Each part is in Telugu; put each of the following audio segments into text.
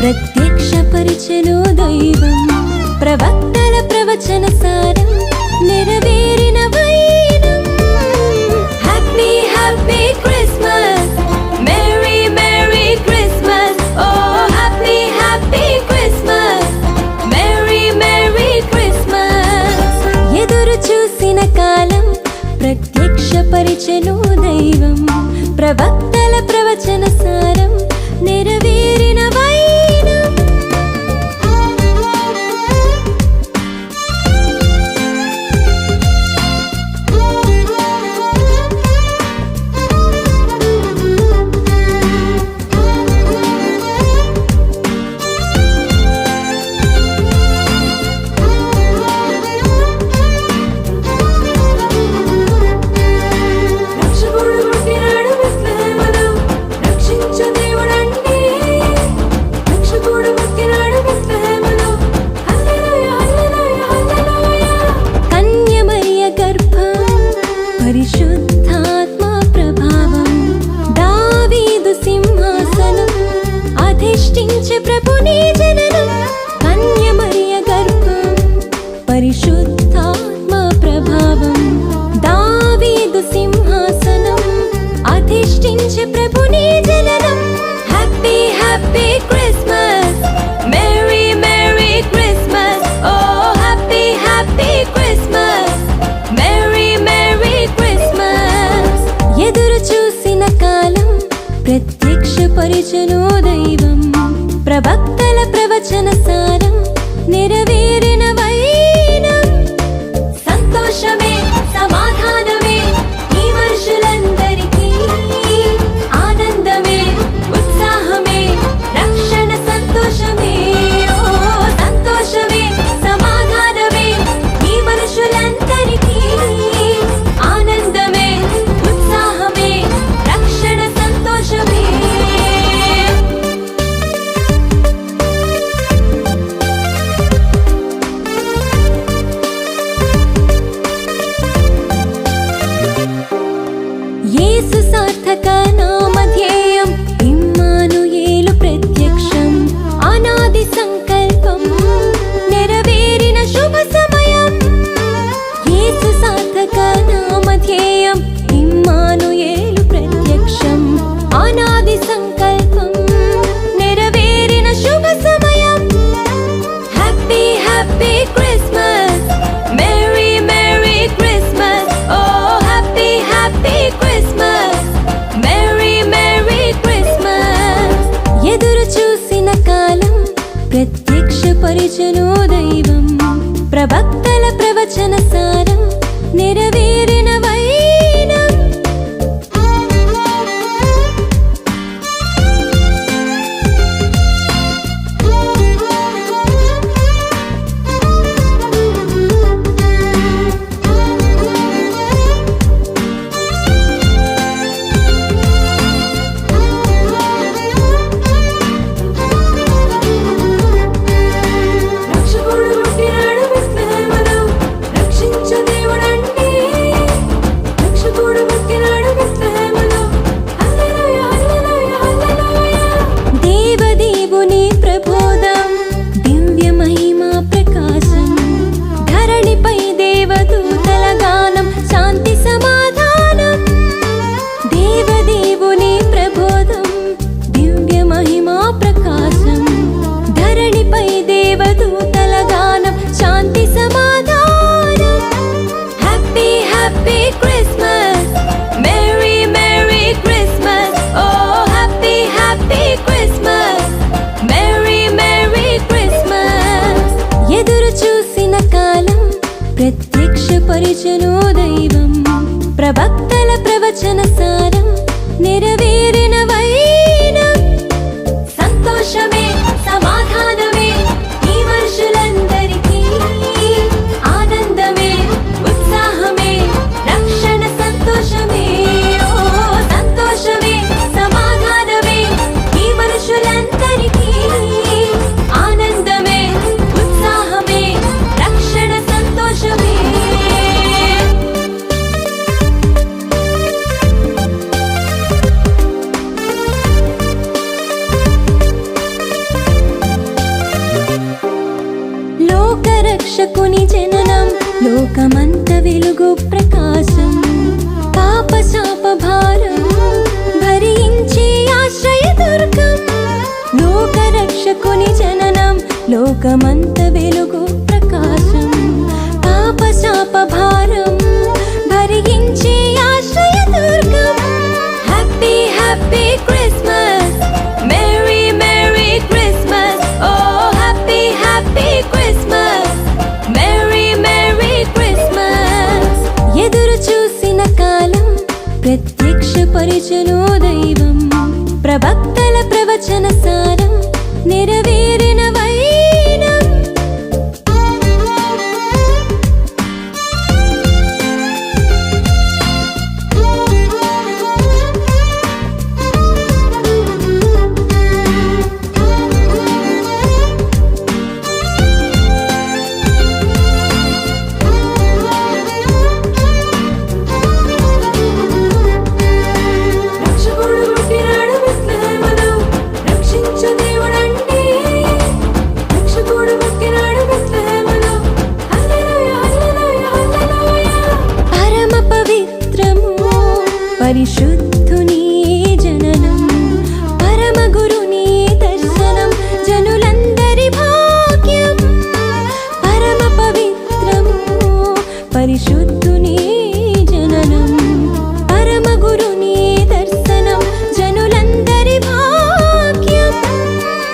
ప్రత్యక్షపరిచెను దైవం. ప్రవక్తల ప్రవచన సారం నెరవేరిన వైనం. Happy happy Christmas merry merry Christmas oh happy happy Christmas merry merry Christmas ఎదురు చూసిన కాలం దైవం. ప్రవక్త అధిష్ఠించే ప్రభుని జననం కన్యమరియ గర్భం పరిశుద్ధాత్మ ప్రభావం. దావీదు సింహాసనం అధిష్ఠించే ప్రభు నీ జననం హ్యాపీ హ్యాపీ ప్రవక్తల ప్రవచన సారం నెరవేరిన ప్రత్యక్ష పరిచను దైవం. ప్రవక్తల ప్రవచన సారం నెరవేరిన శాంతి సమాధానం. Happy happy Christmas Christmas oh happy happy Christmas Christmas ఎదురు చూసిన కాలం ప్రత్యక్ష పరిచను దైవం. ప్రవక్త రక్షకుని జననం లోకమంత వెలుగు ప్రకాశం. పాప శాప భారం భరించి ఆశ్రయ దుర్గం. లోక రక్షకుని జననం లోకమంత వెలుగు ప్రకాశం. పాప శాప భారం ప్రత్యక్ష పరిచను దైవం. ప్రవక్తల ప్రవచన పరిశుద్ధుని జననం. పరమ గురుని దర్శనం. జనులందరి భాగ్యం.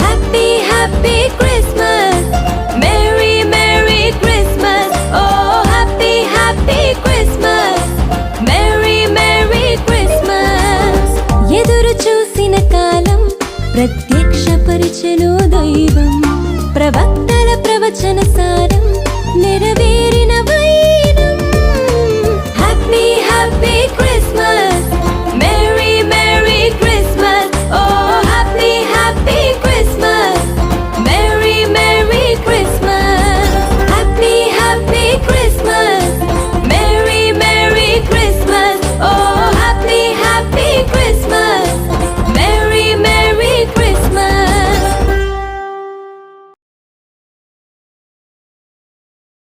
Happy happy Christmas merry merry Christmas oh happy happy Christmas merry merry Christmas ఎదురు చూసిన కాలం ప్రత్యక్ష పరిచను దైవం. ప్రవక్తల ప్రవచన సారం